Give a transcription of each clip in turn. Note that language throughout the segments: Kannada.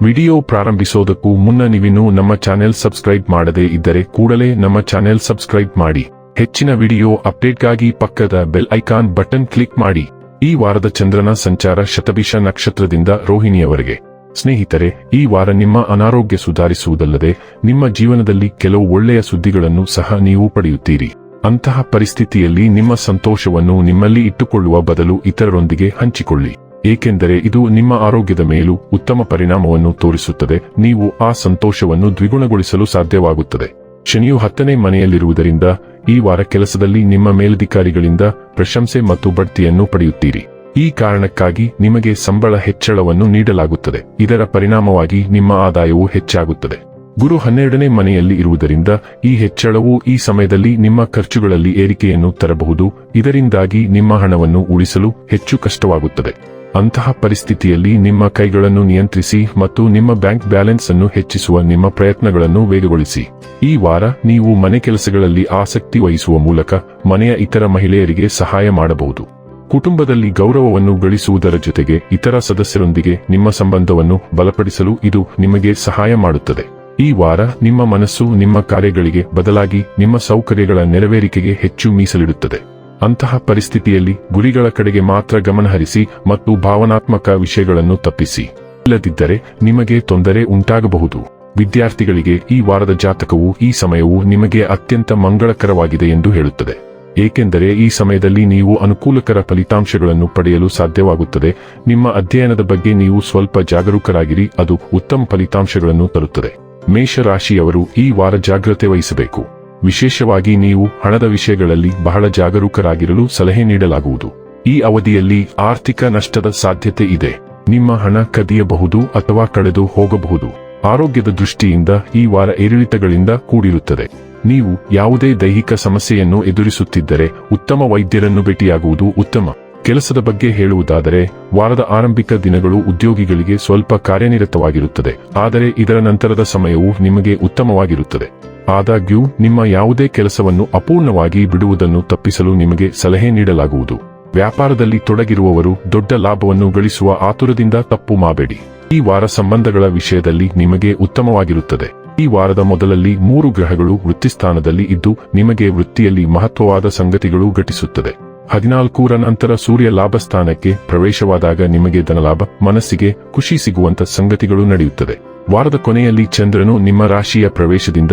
ವಿಡಿಯೋ ಪ್ರಾರಂಭಿಸೋದಕ್ಕೂ ಮುನ್ನ ನೀವಿನ್ನೂ ನಮ್ಮ ಚಾನೆಲ್ ಸಬ್ಸ್ಕ್ರೈಬ್ ಮಾಡದೇ ಇದ್ದರೆ ಕೂಡಲೇ ನಮ್ಮ ಚಾನೆಲ್ ಸಬ್ಸ್ಕ್ರೈಬ್ ಮಾಡಿ. ಹೆಚ್ಚಿನ ವಿಡಿಯೋ ಅಪ್ಡೇಟ್ಗಾಗಿ ಪಕ್ಕದ ಬೆಲ್ ಐಕಾನ್ ಬಟನ್ ಕ್ಲಿಕ್ ಮಾಡಿ. ಈ ವಾರದ ಚಂದ್ರನ ಸಂಚಾರ ಶತಭಿಷ ನಕ್ಷತ್ರದಿಂದ ರೋಹಿಣಿಯವರೆಗೆ. ಸ್ನೇಹಿತರೆ, ಈ ವಾರ ನಿಮ್ಮ ಅನಾರೋಗ್ಯ ಸುಧಾರಿಸುವುದಲ್ಲದೆ, ನಿಮ್ಮ ಜೀವನದಲ್ಲಿ ಕೆಲವು ಒಳ್ಳೆಯ ಸುದ್ದಿಗಳನ್ನು ಸಹ ನೀವು ಪಡೆಯುತ್ತೀರಿ. ಅಂತಹ ಪರಿಸ್ಥಿತಿಯಲ್ಲಿ ನಿಮ್ಮ ಸಂತೋಷವನ್ನು ನಿಮ್ಮಲ್ಲಿ ಇಟ್ಟುಕೊಳ್ಳುವ ಬದಲು ಇತರರೊಂದಿಗೆ ಹಂಚಿಕೊಳ್ಳಿ. ಏಕೆಂದರೆ ಇದು ನಿಮ್ಮ ಆರೋಗ್ಯದ ಮೇಲೂ ಉತ್ತಮ ಪರಿಣಾಮವನ್ನು ತೋರಿಸುತ್ತದೆ. ನೀವು ಆ ಸಂತೋಷವನ್ನು ದ್ವಿಗುಣಗೊಳಿಸಲು ಸಾಧ್ಯವಾಗುತ್ತದೆ. ಶನಿಯು ಹತ್ತನೇ ಮನೆಯಲ್ಲಿರುವುದರಿಂದ ಈ ವಾರ ಕೆಲಸದಲ್ಲಿ ನಿಮ್ಮ ಮೇಲಧಿಕಾರಿಗಳಿಂದ ಪ್ರಶಂಸೆ ಮತ್ತು ಬಡ್ತಿಯನ್ನು ಪಡೆಯುತ್ತೀರಿ. ಈ ಕಾರಣಕ್ಕಾಗಿ ನಿಮಗೆ ಸಂಬಳ ಹೆಚ್ಚಳವನ್ನು ನೀಡಲಾಗುತ್ತದೆ. ಇದರ ಪರಿಣಾಮವಾಗಿ ನಿಮ್ಮ ಆದಾಯವು ಹೆಚ್ಚಾಗುತ್ತದೆ. ಗುರು ಹನ್ನೆರಡನೇ ಮನೆಯಲ್ಲಿ ಇರುವುದರಿಂದ ಈ ಹೆಚ್ಚಳವು ಈ ಸಮಯದಲ್ಲಿ ನಿಮ್ಮ ಖರ್ಚುಗಳಲ್ಲಿ ಏರಿಕೆಯನ್ನು ತರಬಹುದು. ಇದರಿಂದಾಗಿ ನಿಮ್ಮ ಹಣವನ್ನು ಉಳಿಸಲು ಹೆಚ್ಚು ಕಷ್ಟವಾಗುತ್ತದೆ. ಅಂತಹ ಪರಿಸ್ಥಿತಿಯಲ್ಲಿ ನಿಮ್ಮ ಕೈಗಳನ್ನು ನಿಯಂತ್ರಿಸಿ ಮತ್ತು ನಿಮ್ಮ ಬ್ಯಾಂಕ್ ಬ್ಯಾಲೆನ್ಸ್ ಅನ್ನು ಹೆಚ್ಚಿಸುವ ನಿಮ್ಮ ಪ್ರಯತ್ನಗಳನ್ನು ವೇಗಗೊಳಿಸಿ. ಈ ವಾರ ನೀವು ಮನೆ ಕೆಲಸಗಳಲ್ಲಿ ಆಸಕ್ತಿ ವಹಿಸುವ ಮೂಲಕ ಮನೆಯ ಇತರ ಮಹಿಳೆಯರಿಗೆ ಸಹಾಯ ಮಾಡಬಹುದು. ಕುಟುಂಬದಲ್ಲಿ ಗೌರವವನ್ನು ಗಳಿಸುವುದರ ಜೊತೆಗೆ ಇತರ ಸದಸ್ಯರೊಂದಿಗೆ ನಿಮ್ಮ ಸಂಬಂಧವನ್ನು ಬಲಪಡಿಸಲು ಇದು ನಿಮಗೆ ಸಹಾಯ ಮಾಡುತ್ತದೆ. ಈ ವಾರ ನಿಮ್ಮ ಮನಸ್ಸು ನಿಮ್ಮ ಕಾರ್ಯಗಳಿಗೆ ಬದಲಾಗಿ ನಿಮ್ಮ ಸೌಕರ್ಯಗಳ ನೆರವೇರಿಕೆಗೆ ಹೆಚ್ಚು ಮೀಸಲಿಡುತ್ತದೆ. ಅಂತಹ ಪರಿಸ್ಥಿತಿಯಲ್ಲಿ ಗುರಿಗಳ ಕಡೆಗೆ ಮಾತ್ರ ಗಮನಹರಿಸಿ ಮತ್ತು ಭಾವನಾತ್ಮಕ ವಿಷಯಗಳನ್ನು ತಪ್ಪಿಸಿ. ಇಲ್ಲದಿದ್ದರೆ ನಿಮಗೆ ತೊಂದರೆ ಉಂಟಾಗಬಹುದು. ವಿದ್ಯಾರ್ಥಿಗಳಿಗೆ ಈ ವಾರದ ಜಾತಕವು, ಈ ಸಮಯವು ನಿಮಗೆ ಅತ್ಯಂತ ಮಂಗಳಕರವಾಗಿದೆ ಎಂದು ಹೇಳುತ್ತದೆ. ಏಕೆಂದರೆ ಈ ಸಮಯದಲ್ಲಿ ನೀವು ಅನುಕೂಲಕರ ಫಲಿತಾಂಶಗಳನ್ನು ಪಡೆಯಲು ಸಾಧ್ಯವಾಗುತ್ತದೆ. ನಿಮ್ಮ ಅಧ್ಯಯನದ ಬಗ್ಗೆ ನೀವು ಸ್ವಲ್ಪ ಜಾಗರೂಕರಾಗಿರಿ, ಅದು ಉತ್ತಮ ಫಲಿತಾಂಶಗಳನ್ನು ತರುತ್ತದೆ. ಮೇಷರಾಶಿಯವರು ಈ ವಾರ ಜಾಗ್ರತೆ ವಹಿಸಬೇಕು. ವಿಶೇಷವಾಗಿ ನೀವು ಹಣದ ವಿಷಯಗಳಲ್ಲಿ ಬಹಳ ಜಾಗರೂಕರಾಗಿರಲು ಸಲಹೆ ನೀಡಲಾಗುವುದು. ಈ ಅವಧಿಯಲ್ಲಿ ಆರ್ಥಿಕ ನಷ್ಟದ ಸಾಧ್ಯತೆ ಇದೆ. ನಿಮ್ಮ ಹಣ ಕದಿಯಬಹುದು ಅಥವಾ ಕಳೆದು ಹೋಗಬಹುದು. ಆರೋಗ್ಯದ ದೃಷ್ಟಿಯಿಂದ ಈ ವಾರ ಏರಿಳಿತಗಳಿಂದ ಕೂಡಿರುತ್ತದೆ. ನೀವು ಯಾವುದೇ ದೈಹಿಕ ಸಮಸ್ಯೆಯನ್ನು ಎದುರಿಸುತ್ತಿದ್ದರೆ ಉತ್ತಮ ವೈದ್ಯರನ್ನು ಭೇಟಿಯಾಗುವುದು ಉತ್ತಮ. ಕೆಲಸದ ಬಗ್ಗೆ ಹೇಳುವುದಾದರೆ, ವಾರದ ಆರಂಭಿಕ ದಿನಗಳು ಉದ್ಯೋಗಿಗಳಿಗೆ ಸ್ವಲ್ಪ ಕಾರ್ಯನಿರತವಾಗಿರುತ್ತದೆ. ಆದರೆ ಇದರ ನಂತರದ ಸಮಯವು ನಿಮಗೆ ಉತ್ತಮವಾಗಿರುತ್ತದೆ. ಆದಾಗ್ಯೂ, ನಿಮ್ಮ ಯಾವುದೇ ಕೆಲಸವನ್ನು ಅಪೂರ್ಣವಾಗಿ ಬಿಡುವುದನ್ನು ತಪ್ಪಿಸಲು ನಿಮಗೆ ಸಲಹೆ ನೀಡಲಾಗುವುದು. ವ್ಯಾಪಾರದಲ್ಲಿ ತೊಡಗಿರುವವರು ದೊಡ್ಡ ಲಾಭವನ್ನು ಗಳಿಸುವ ಆತುರದಿಂದ ತಪ್ಪು ಮಾಡಬೇಡಿ ಈ ವಾರ ಸಂಬಂಧಗಳ ವಿಷಯದಲ್ಲಿ ನಿಮಗೆ ಉತ್ತಮವಾಗಿರುತ್ತದೆ. ಈ ವಾರದ ಮೊದಲಲ್ಲಿ ಮೂರು ಗ್ರಹಗಳು ವೃತ್ತಿಸ್ಥಾನದಲ್ಲಿ ಇದ್ದು, ನಿಮಗೆ ವೃತ್ತಿಯಲ್ಲಿ ಮಹತ್ವವಾದ ಸಂಗತಿಗಳು ಘಟಿಸುತ್ತದೆ. ಹದಿನಾಲ್ಕೂರ ನಂತರ ಸೂರ್ಯ ಲಾಭಸ್ಥಾನಕ್ಕೆ ಪ್ರವೇಶವಾದಾಗ ನಿಮಗೆ ಧನಲಾಭ, ಮನಸ್ಸಿಗೆ ಖುಷಿ ಸಿಗುವಂತ ಸಂಗತಿಗಳು ನಡೆಯುತ್ತದೆ. ವಾರದ ಕೊನೆಯಲ್ಲಿ ಚಂದ್ರನು ನಿಮ್ಮ ರಾಶಿಯ ಪ್ರವೇಶದಿಂದ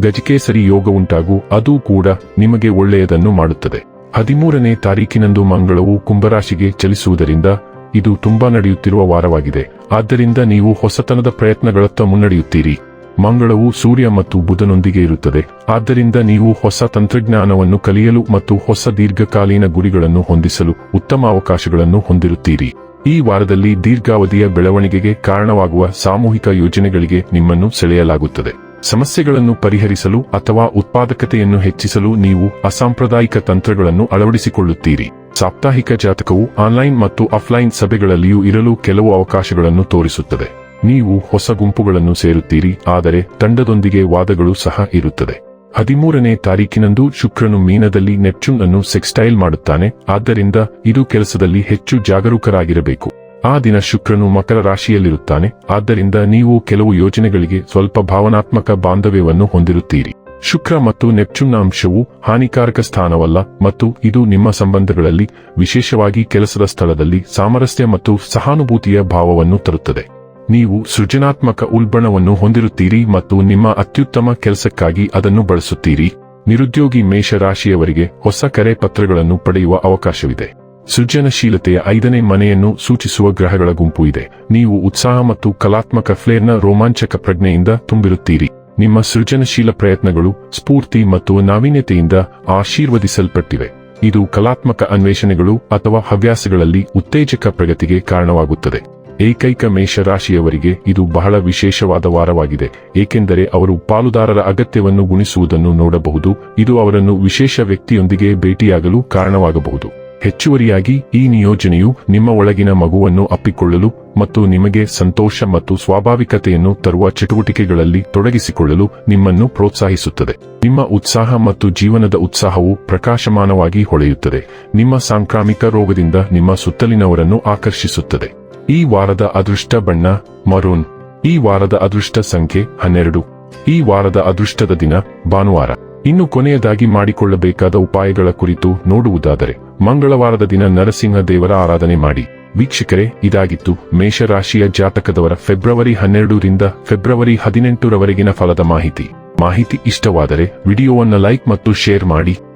ಗಜಕೇಸರಿ ಯೋಗ ಉಂಟಾಗೂ, ಅದೂ ಕೂಡ ನಿಮಗೆ ಒಳ್ಳೆಯದನ್ನು ಮಾಡುತ್ತದೆ. ಹದಿಮೂರನೇ ತಾರೀಕಿನಂದು ಮಂಗಳವು ಕುಂಭರಾಶಿಗೆ ಚಲಿಸುವುದರಿಂದ ಇದು ತುಂಬಾ ನಡೆಯುತ್ತಿರುವ ವಾರವಾಗಿದೆ. ಆದ್ದರಿಂದ ನೀವು ಹೊಸತನದ ಪ್ರಯತ್ನಗಳತ್ತ ಮುನ್ನಡೆಯುತ್ತೀರಿ. ಮಂಗಳವು ಸೂರ್ಯ ಮತ್ತು ಬುಧನೊಂದಿಗೆ ಇರುತ್ತದೆ. ಆದ್ದರಿಂದ ನೀವು ಹೊಸ ತಂತ್ರಜ್ಞಾನವನ್ನು ಕಲಿಯಲು ಮತ್ತು ಹೊಸ ದೀರ್ಘಕಾಲೀನ ಗುರಿಗಳನ್ನು ಹೊಂದಿಸಲು ಉತ್ತಮ ಅವಕಾಶಗಳನ್ನು ಹೊಂದಿರುತ್ತೀರಿ. ಈ ವಾರದಲ್ಲಿ ದೀರ್ಘಾವಧಿಯ ಬೆಳವಣಿಗೆಗೆ ಕಾರಣವಾಗುವ ಸಾಮೂಹಿಕ ಯೋಜನೆಗಳಿಗೆ ನಿಮ್ಮನ್ನು ಸೆಳೆಯಲಾಗುತ್ತದೆ. ಸಮಸ್ಯೆಗಳನ್ನು ಪರಿಹರಿಸಲು ಅಥವಾ ಉತ್ಪಾದಕತೆಯನ್ನು ಹೆಚ್ಚಿಸಲು ನೀವು ಅಸಾಂಪ್ರದಾಯಿಕ ತಂತ್ರಗಳನ್ನು ಅಳವಡಿಸಿಕೊಳ್ಳುತ್ತೀರಿ. ಸಾಪ್ತಾಹಿಕ ಜಾತಕವು ಆನ್ಲೈನ್ ಮತ್ತು ಆಫ್ಲೈನ್ ಸಭೆಗಳಲ್ಲಿಯೂ ಇರಲು ಕೆಲವು ಅವಕಾಶಗಳನ್ನು ತೋರಿಸುತ್ತದೆ. ನೀವು ಹೊಸ ಗುಂಪುಗಳನ್ನು ಸೇರುತ್ತೀರಿ, ಆದರೆ ತಂಡದೊಂದಿಗೆ ವಾದಗಳು ಸಹ ಇರುತ್ತದೆ. ಹದಿಮೂರನೇ ತಾರೀಕಿನಂದು ಶುಕ್ರನು ಮೀನದಲ್ಲಿ ನೆಪ್ಚೂನ್ ಅನ್ನು ಸೆಕ್ಸ್ಟೈಲ್ ಮಾಡುತ್ತಾನೆ, ಆದ್ದರಿಂದ ಇದು ಕೆಲಸದಲ್ಲಿ ಹೆಚ್ಚು ಜಾಗರೂಕರಾಗಿರಬೇಕು. ಆ ದಿನ ಶುಕ್ರನು ಮಕರ ರಾಶಿಯಲ್ಲಿರುತ್ತಾನೆ, ಆದ್ದರಿಂದ ನೀವು ಕೆಲವು ಯೋಜನೆಗಳಿಗೆ ಸ್ವಲ್ಪ ಭಾವನಾತ್ಮಕ ಬಾಂಧವ್ಯವನ್ನು ಹೊಂದಿರುತ್ತೀರಿ. ಶುಕ್ರ ಮತ್ತು ನೆಪ್ಚೂನ್ನ ಅಂಶವು ಹಾನಿಕಾರಕ ಸ್ಥಾನವಲ್ಲ, ಮತ್ತು ಇದು ನಿಮ್ಮ ಸಂಬಂಧಗಳಲ್ಲಿ ವಿಶೇಷವಾಗಿ ಕೆಲಸದ ಸ್ಥಳದಲ್ಲಿ ಸಾಮರಸ್ಯ ಮತ್ತು ಸಹಾನುಭೂತಿಯ ಭಾವವನ್ನು ತರುತ್ತದೆ. ನೀವು ಸೃಜನಾತ್ಮಕ ಉಲ್ಬಣವನ್ನು ಹೊಂದಿರುತ್ತೀರಿ ಮತ್ತು ನಿಮ್ಮ ಅತ್ಯುತ್ತಮ ಕೆಲಸಕ್ಕಾಗಿ ಅದನ್ನು ಬಳಸುತ್ತೀರಿ. ನಿರುದ್ಯೋಗಿ ಮೇಷರಾಶಿಯವರಿಗೆ ಹೊಸ ಕರೆ ಪತ್ರಗಳನ್ನು ಪಡೆಯುವ ಅವಕಾಶವಿದೆ. ಸೃಜನಶೀಲತೆಯ ಐದನೇ ಮನೆಯನ್ನು ಸೂಚಿಸುವ ಗ್ರಹಗಳ ಗುಂಪು ಇದೆ. ನೀವು ಉತ್ಸಾಹ ಮತ್ತು ಕಲಾತ್ಮಕ ಫ್ಲೇರ್ನ ರೋಮಾಂಚಕ ಪ್ರಜ್ಞೆಯಿಂದ ತುಂಬಿರುತ್ತೀರಿ. ನಿಮ್ಮ ಸೃಜನಶೀಲ ಪ್ರಯತ್ನಗಳು ಸ್ಫೂರ್ತಿ ಮತ್ತು ನಾವೀನ್ಯತೆಯಿಂದ ಆಶೀರ್ವದಿಸಲ್ಪಟ್ಟಿವೆ. ಇದು ಕಲಾತ್ಮಕ ಅನ್ವೇಷಣೆಗಳು ಅಥವಾ ಹವ್ಯಾಸಗಳಲ್ಲಿ ಉತ್ತೇಜಕ ಪ್ರಗತಿಗೆ ಕಾರಣವಾಗುತ್ತದೆ. ಏಕೈಕ ಮೇಷರಾಶಿಯವರಿಗೆ ಇದು ಬಹಳ ವಿಶೇಷವಾದ ವಾರವಾಗಿದೆ, ಏಕೆಂದರೆ ಅವರು ಪಾಲುದಾರರ ಅಗತ್ಯವನ್ನು ಗುಣಿಸುವುದನ್ನು ನೋಡಬಹುದು, ಇದು ಅವರನ್ನು ವಿಶೇಷ ವ್ಯಕ್ತಿಯೊಂದಿಗೆ ಭೇಟಿಯಾಗಲು ಕಾರಣವಾಗಬಹುದು. ಹೆಚ್ಚುವರಿಯಾಗಿ, ಈ ನಿಯೋಜನೆಯು ನಿಮ್ಮ ಒಳಗಿನ ಮಗುವನ್ನು ಅಪ್ಪಿಕೊಳ್ಳಲು ಮತ್ತು ನಿಮಗೆ ಸಂತೋಷ ಮತ್ತು ಸ್ವಾಭಾವಿಕತೆಯನ್ನು ತರುವ ಚಟುವಟಿಕೆಗಳಲ್ಲಿ ತೊಡಗಿಸಿಕೊಳ್ಳಲು ನಿಮ್ಮನ್ನು ಪ್ರೋತ್ಸಾಹಿಸುತ್ತದೆ. ನಿಮ್ಮ ಉತ್ಸಾಹ ಮತ್ತು ಜೀವನದ ಉತ್ಸಾಹವು ಪ್ರಕಾಶಮಾನವಾಗಿ ಹೊಳೆಯುತ್ತದೆ. ನಿಮ್ಮ ಸಾಂಕ್ರಾಮಿಕ ರೋಗದಿಂದ ನಿಮ್ಮ ಸುತ್ತಲಿನವರನ್ನು ಆಕರ್ಷಿಸುತ್ತದೆ. ಈ ವಾರದ ಅದೃಷ್ಟ ಬಣ್ಣ, ಮರೂನ್. ಈ ವಾರದ ಅದೃಷ್ಟ ಸಂಖ್ಯೆ ಹನ್ನೆರಡು. ಈ ವಾರದ ಅದೃಷ್ಟದ ದಿನ, ಭಾನುವಾರ. ಇನ್ನು ಕೊನೆಯದಾಗಿ ಮಾಡಿಕೊಳ್ಳಬೇಕಾದ ಉಪಾಯಗಳ ಕುರಿತು ನೋಡುವುದಾದರೆ, ಮಂಗಳವಾರದ ದಿನ ನರಸಿಂಹ ದೇವರ ಆರಾಧನೆ ಮಾಡಿ. ವೀಕ್ಷಕರೇ, ಇದಾಗಿತ್ತು ಮೇಷರಾಶಿಯ ಜಾತಕದವರ ಫೆಬ್ರವರಿ ಹನ್ನೆರಡರಿಂದ ಫೆಬ್ರವರಿ ಹದಿನೆಂಟರವರೆಗಿನ ಫಲದ ಮಾಹಿತಿ. ಮಾಹಿತಿ ಇಷ್ಟವಾದರೆ ವಿಡಿಯೋವನ್ನು ಲೈಕ್ ಮತ್ತು ಶೇರ್ ಮಾಡಿ.